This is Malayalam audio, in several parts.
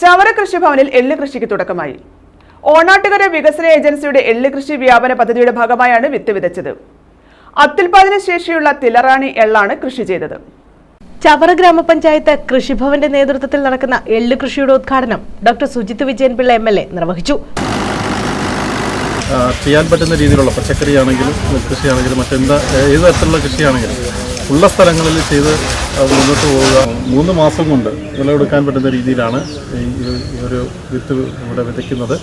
ചവറ കൃഷിഭവനിൽ എള്ള് കൃഷിക്ക് തുടക്കമായി. ഓണാട്ടുകര വികസന ഏജൻസിയുടെ എള്ള് കൃഷി വ്യാപന പദ്ധതിയുടെ ഭാഗമായാണ് വിത്ത് വിതച്ചത്. അത്യുൽപാദന ശേഷിയുള്ള തിലറാണി എള്ളാണ് കൃഷി ചെയ്തത്. ചവറ ഗ്രാമപഞ്ചായത്ത് കൃഷിഭവന്റെ നേതൃത്വത്തിൽ നടക്കുന്ന എള്ള് കൃഷിയുടെ ഉദ്ഘാടനം doctor Sujith Vijayan Pillai M L A നിർവഹിച്ചു. ചെയ്യാൻ പറ്റുന്ന രീതിയിലുള്ള പച്ചക്കറി ആണെങ്കിലും കൃഷിയാണെങ്കിലും മറ്റെന്താ ഏത് തരത്തിലുള്ള കൃഷിയാണെങ്കിലും ഉള്ള സ്ഥലങ്ങളിൽ ചെയ്ത് മുന്നോട്ട് പോവുക. മൂന്ന് മാസം കൊണ്ട് വിളവെടുക്കാൻ പറ്റുന്ന രീതിയിലാണ് ഈ ഒരു വിത്ത് ഇവിടെ വിതയ്ക്കുന്നത്.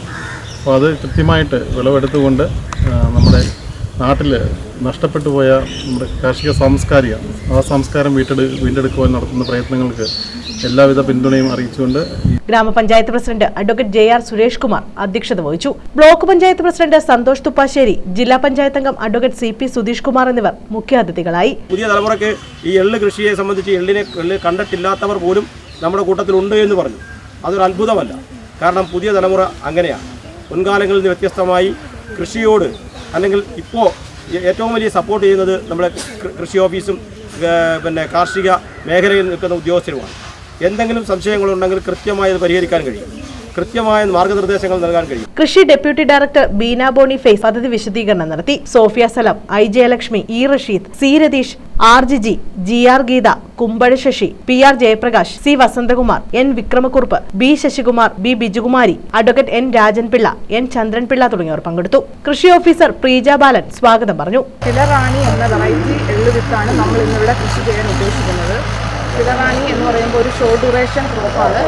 അപ്പോൾ അത് കൃത്യമായിട്ട് വിളവെടുത്തുകൊണ്ട് നമ്മുടെ നാട്ടിൽ നഷ്ടപ്പെട്ടു പോയ നമ്മുടെ കാർഷിക സാംസ്കാരിക ആ സംസ്കാരം വീട്ടെടു വീണ്ടെടുക്കുവാൻ നടത്തുന്ന പ്രയത്നങ്ങൾക്ക് എല്ലാവിധ പിന്തുണയും അറിയിച്ചുകൊണ്ട് Grama panchayat president advocate J R Suresh Kumar അധ്യക്ഷത വഹിച്ചു. ബ്ലോക്ക് പഞ്ചായത്ത് പ്രസിഡന്റ് സന്തോഷ് തുപ്പാശ്ശേരി ജില്ലാ പഞ്ചായത്ത് അംഗം advocate C P Sudheesh Kumar എന്നിവർ മുഖ്യാതിഥികളായി. പുതിയ തലമുറയ്ക്ക് ഈ എള്ള് കൃഷിയെ സംബന്ധിച്ച് എള്ളിനെ എള്ള് കണ്ടിട്ടില്ലാത്തവർ പോലും നമ്മുടെ കൂട്ടത്തിലുണ്ട് എന്ന് പറഞ്ഞു. അതൊരു അത്ഭുതമല്ല. കാരണം പുതിയ തലമുറ അങ്ങനെയാണ് മുൻകാലങ്ങളിൽ നിന്ന് വ്യത്യസ്തമായി കൃഷിയോട് അല്ലെങ്കിൽ ഇപ്പോൾ ഏറ്റവും വലിയ സപ്പോർട്ട് ചെയ്യുന്നത് നമ്മുടെ കൃഷി ഓഫീസും പിന്നെ കാർഷിക മേഖലയിൽ നിൽക്കുന്ന ഉദ്യോഗസ്ഥരുമാണ്. എന്തെങ്കിലും സംശയങ്ങളുണ്ടെങ്കിൽ കൃത്യമായി അത് പരിഹരിക്കാൻ കഴിയും. കൃത്യമായ മാർഗനിർദ്ദേശങ്ങൾ നൽകാൻ കഴിയും. കൃഷി deputy director Beena Boney phase പദ്ധതി വിശദീകരണം നടത്തി. Sofia Salam I Jayalakshmi E Rasheed C Ratheesh R G G G R Geetha Kumbazha Sasi P R Jayaprakash C Vasanthakumar N Vikramakkurup B Sasikumar B Bijukumari advocate N Rajanpillai N Chandranpillai തുടങ്ങിയവർ പങ്കെടുത്തു. കൃഷി ഓഫീസർ പ്രീജ ബാലൻ സ്വാഗതം പറഞ്ഞു. ചില റാണി എന്ന വെറൈറ്റി എള്ളുവിത്താണ് നമ്മൾ ഇന്നിവിടെ കൃഷി ചെയ്യാൻ ഉദ്ദേശിക്കുന്നത്. തിലറാണി എന്ന് പറയുമ്പോൾ ഒരു ഷോർട്ട് ഡ്യൂറേഷൻ ക്രോപ്പാണ്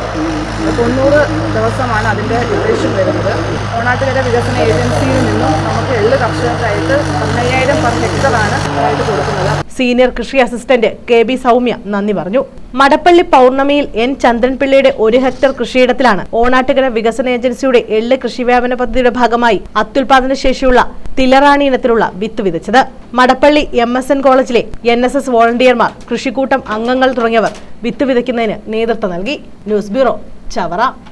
തൊണ്ണൂറ് ദിവസമാണ് അതിന്റെ ഡ്യൂറേഷൻ വരുന്നത്. ഓണാട്ടുകര വികസന ഏജൻസിയിൽ നിന്നും നമുക്ക് എള്ള് കർഷകർക്കായിട്ട് പതിനയ്യായിരം പെർ ഹെക്ടറാണ് ആയിട്ട് കൊടുക്കുന്നത്. സീനിയർ കൃഷി അസിസ്റ്റന്റ് കെ ബി സൗമ്യ നന്ദി പറഞ്ഞു. മടപ്പള്ളി പൗർണമിയിൽ എൻ ചന്ദ്രൻപിള്ളയുടെ ഒരു ഹെക്ടർ കൃഷിയിടത്തിലാണ് ഓണാട്ടുകര വികസന ഏജൻസിയുടെ എള്ള് കൃഷി വ്യാപന പദ്ധതിയുടെ ഭാഗമായി അത്യുൽപാദന ശേഷിയുള്ള തിലറാണി ഇനത്തിലുള്ള വിത്ത് വിതച്ചത്. മടപ്പള്ളി എം എസ് എൻ കോളേജിലെ എൻ എസ് എസ് വോളണ്ടിയർമാർ കൃഷിക്കൂട്ടം അംഗങ്ങൾ തുടങ്ങിയവർ വിത്ത് വിതയ്ക്കുന്നതിന് നേതൃത്വം നൽകി. News bureau Chavara.